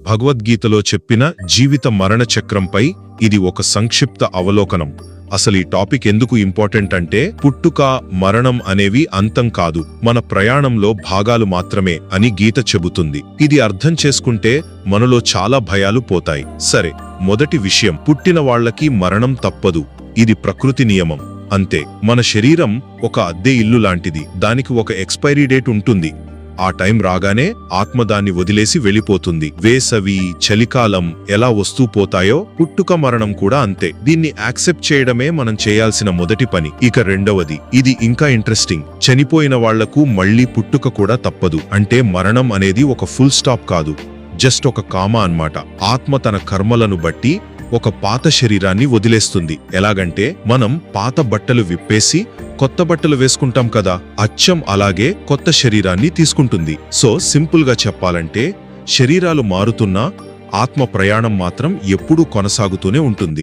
భగవద్గీతలో చెప్పిన జీవిత మరణ చక్రంపై ఇది ఒక సంక్షిప్త అవలోకనం. అసలు ఈ టాపిక్ ఎందుకు ఇంపార్టెంట్ అంటే పుట్టుక మరణం అనేవి అంతం కాదు మన ప్రయాణంలో భాగాలు మాత్రమే అని గీత చెబుతుంది. ఇది అర్థం చేసుకుంటే మనలో చాలా భయాలు పోతాయి. సరే మొదటి విషయం పుట్టిన వాళ్ళకి మరణం తప్పదు. ఇది ప్రకృతి నియమం. అంతే మన శరీరం ఒక అద్దె ఇల్లు లాంటిది. దానికి ఒక ఎక్స్పైరీ డేట్ ఉంటుంది. ఆ టైం రాగానే ఆత్మ దాన్ని వదిలేసి వెళ్ళిపోతుంది. వేసవి చలికాలం ఎలా వస్తూ పోతాయో పుట్టుక మరణం కూడా అంతే. దీన్ని యాక్సెప్ట్ చేయడమే మనం చేయాల్సిన మొదటి పని. ఇక రెండవది ఇది ఇంకా ఇంట్రెస్టింగ్. చనిపోయిన వాళ్ళకు మళ్ళీ పుట్టుక కూడా తప్పదు. అంటే మరణం అనేది ఒక ఫుల్ స్టాప్ కాదు. జస్ట్ ఒక కామ అన్నమాట. ఆత్మ తన కర్మలను బట్టి ఒక పాత శరీరాన్ని వదిలేస్తుంది. ఎలాగంటే మనం పాత బట్టలు విప్పేసి కొత్త బట్టలు వేసుకుంటాం కదా అచ్చం అలాగే కొత్త శరీరాన్ని తీసుకుంటుంది. సో సింపుల్గా చెప్పాలంటే శరీరాలు మారుతున్నా ఆత్మ ప్రయాణం మాత్రం ఎప్పుడూ కొనసాగుతూనే ఉంటుంది.